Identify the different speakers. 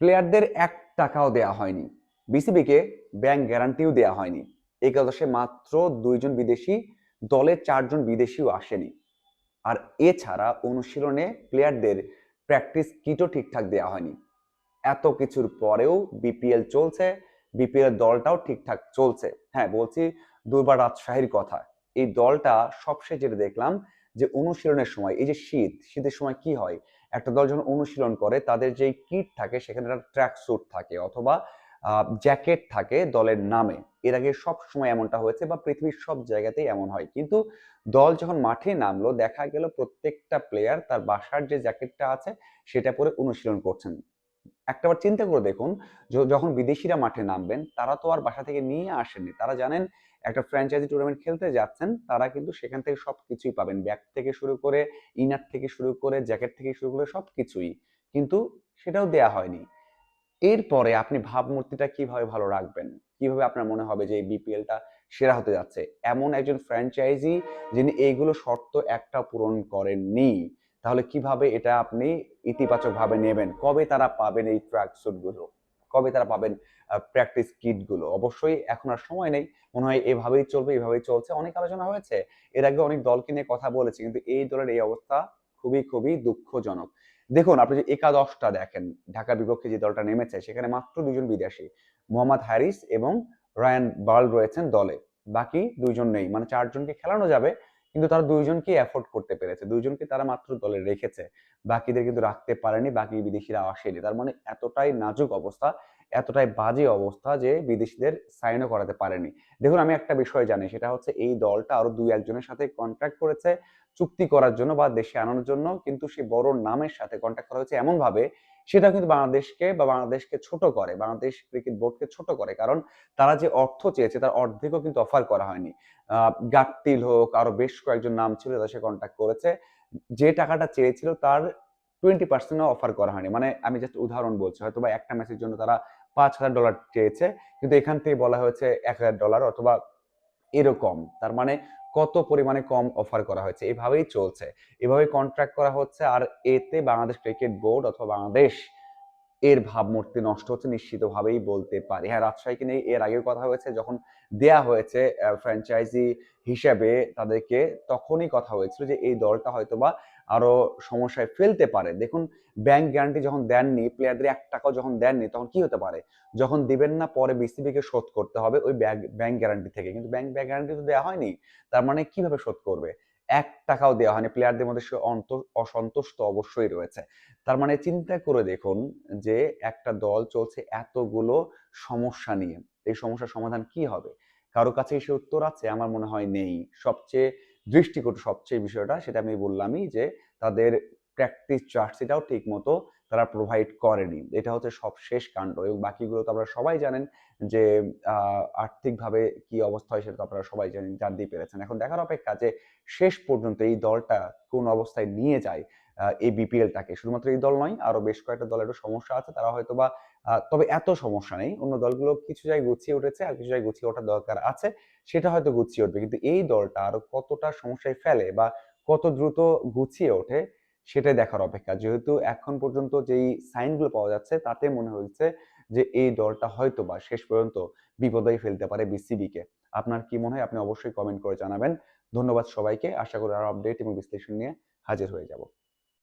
Speaker 1: প্লেয়ারদের এক টাকাও দেয়া হয়নি। বিসিবিকে ব্যাংক গ্যারান্টিও দেয়া হয়নি। একাদশে মাত্র দুইজন বিদেশি, দলে চারজন বিদেশিও আসেনি। আর এছাড়া অনুশীলনে প্লেয়ারদের প্র্যাকটিস কিটও ঠিকঠাক দেওয়া হয়নি। এত কিছুর পরেও বিপিএল চলছে, বিপিএল দলটাও ঠিকঠাক চলছে। হ্যাঁ বলছি দুর্বার রাজশাহীর কথা। এই দলটা সবশেষ যেটা দেখলাম যে অনুশীলনের সময়, এই যে শীত, শীতের সময় কি হয়? একটা দল যখন অনুশীলন করে, তাদের যে কিট থাকে সেখানে একটা ট্র্যাক স্যুট থাকে অথবা জ্যাকেট থাকে দলের নামে। এর আগে সব সময় এমনটা হয়েছে বা পৃথিবীর সব জায়গাতেই এমন হয়। কিন্তু দল যখন মাঠে নামলো, দেখা গেল প্রত্যেকটা প্লেয়ার তার বাসার যে জ্যাকেটটা আছে সেটা পরে অনুশীলন করছেন। একটাবার চিন্তা করে দেখুন যখন বিদেশিরা মাঠে নামবেন, তারা তো আর বাসা থেকে নিয়ে আসেননি। তারা জানেন একটা ফ্র্যাঞ্চাইজি টুর্নামেন্ট খেলতে যাচ্ছেন, তারা কিন্তু সেখান থেকে সব কিছুই পাবেন। ব্যাগ থেকে শুরু করে ইনার থেকে শুরু করে জ্যাকেট থেকে শুরু করে সব কিছুই কিন্তু সেটাও দেয়া হয়নি। এরপরে আপনি ভাবমূর্তিটা কীভাবে ভালো রাখবেন? কীভাবে আপনার মনে হবে যে এই বিপিএলটা সেরা হতে যাচ্ছে? এমন একজন ফ্র্যাঞ্চাইজি যিনি এইগুলো শর্ত একটা পূরণ করেননি। তাহলে কীভাবে এটা আপনি ইতিবাচকভাবে নেবেন? কবে তারা পাবেন এই ট্র্যাকগুলো? কবে তারা পাবেন প্র্যাকটিস কিটগুলো? অবশ্যই এখন আর সময় নেই। মনে হয় এভাবেই চলবে, এভাবেই চলছে। অনেক আলোচনা হয়েছে। এর আগে অনেক দলকে নিয়ে কথা বলেছি, কিন্তু এই দলের এই অবস্থা খুবই খুবই দুঃখজনক। দেখুন, আপনি যে একাদশটা দেখেন, ঢাকার বিপক্ষে যে দলটা নেমেছে, সেখানে মাত্র দুজন বিদেশি, মোহাম্মদ হ্যারিস এবং রায়ান বার্ল রয়েছেন দলে। বাকি দুইজন নেই। মানে চারজনকে খেলানো যাবে। কিন্তু তারা দুইজনকে এফোর্ড করতে পেরেছে। দুইজনকে তারা মাত্র দলে রেখেছে। বাকিদের কিন্তু রাখতে পারেনি, বাকি বিদেশিরা আসেনি। তার মানে এতটাই নাজুক অবস্থা এতটাই বাজে অবস্থা যে বিদেশিদের সাইনও করাতে পারেনি। দেখুন, আমি একটা বিষয় জানি, সেটা হচ্ছে এই দলটা আরও দুই একজনের সাথে কন্ট্রাক্ট করেছে, চুক্তি করার জন্য বা দেশে আনানোর জন্য, কিন্তু সেই বড় নামের সাথে কন্ট্যাক্ট করা হয়েছে এমন ভাবে সেটা কিন্তু বাংলাদেশকে বা বাংলাদেশকে ছোট করে, বাংলাদেশ ক্রিকেট বোর্ডকে ছোট করে, কারণ তারা যে অর্থ চেয়েছে, তার অর্ধেকও কিন্তু অফার করা হয়নি। গাট্টিল হোক, আরও বেশ কয়েকজন নাম ছিল তাদের সাথে কন্ট্যাক্ট করেছে, যে টাকাটা চেয়েছিল তার টোয়েন্টি পার্সেন্টও অফার করা হয়নি। মানে আমি জাস্ট উদাহরণ বলছি হয়তো বা একটা ম্যাচের জন্য তারা পাঁচ হাজার ডলার চেয়েছে, কিন্তু এখান থেকে বলা হয়েছে এক হাজার ডলার অথবা এরকম। তার মানে কত পরিমাণে কম অফার করা হয়েছে, এভাবেই চলছে। এভাবে কন্ট্রাক্ট করা হচ্ছে আর এতে বাংলাদেশ ক্রিকেট বোর্ড অথবা বাংলাদেশ এর ভাবমূর্তি নষ্ট হচ্ছে, নিশ্চিতভাবেই বলতে পারি। হ্যাঁ রাজশাহীকে নিয়ে এর আগেও কথা হয়েছে, যখন দেয়া হয়েছে ফ্র্যাঞ্চাইজি হিসেবে তাদেরকে তখনই কথা হয়েছিল যে এই দলটা হয়তোবা আরও সমস্যায় ফেলতে পারে। দেখুন ব্যাংক গ্যারান্টি যখন দেননি প্লেয়ারদের এক টাকাও যখন দেননি, তখন কি হতে পারে? যখন দিবেন না, পরে বিসিবিকে শোধ করতে হবে ওই ব্যাংক গ্যারান্টি থেকে। কিন্তু ব্যাংক ব্যাংক গ্যারান্টি তো দেওয়া হয়নি, তার মানে কীভাবে শোধ করবে? এক টাকাও দেওয়া হয়নি প্লেয়ারদের মধ্যে সে অন্ত, অসন্তুষ্ট অবশ্যই রয়েছে। তার মানে চিন্তা করে দেখুন যে একটা দল চলছে এতগুলো সমস্যা নিয়ে। এই সমস্যার সমাধান কি হবে? কারও কাছে সে উত্তর আছে, আমার মনে হয় নেই। সবচেয়ে দৃষ্টিকটু সবচেয়ে বিষয়টা, সেটা আমি বললামই যে তাদের প্র্যাকটিস চার্জশিটাও ঠিক মতো তারা প্রোভাইড করেনি। এটা হচ্ছে সব শেষ কাণ্ড এবং বাকিগুলো তো আপনারা সবাই জানেন যে আর্থিকভাবে কি অবস্থা হয় সেটা তো আপনারা সবাই জানেন, জানতেই পেরেছেন। এখন দেখার অপেক্ষা যে শেষ পর্যন্ত এই দলটা কোন অবস্থায় নিয়ে যায় এই বিপিএলটাকে শুধুমাত্র এই দল নয়, আরও বেশ কয়েকটা দলেরও সমস্যা আছে। তারা হয়তো বা তবে এত সমস্যা নেই। অন্য দলগুলো কিছু জায়গায় গুছিয়ে উঠেছে আর কিছু জায়গায় গুছিয়ে ওঠার দরকার আছে। সেটা হয়তো গুছিয়ে উঠবে। কিন্তু এই দলটা আরও কতটা সমস্যায় ফেলে বা কত দ্রুত গুছিয়ে ওঠে, সেটাই দেখার অপেক্ষা। যেহেতু এখন পর্যন্ত যেই সাইনগুলো পাওয়া যাচ্ছে, তাতে মনে হয়েছে যে এই দলটা হয়তো বা শেষ পর্যন্ত বিপদে ফেলতে পারে বিসিবিকে আপনার কি মনে হয়? আপনি অবশ্যই কমেন্ট করে জানাবেন। ধন্যবাদ সবাইকে। আশা করি আরও আপডেট এবং বিশ্লেষণ নিয়ে হাজির হয়ে যাব।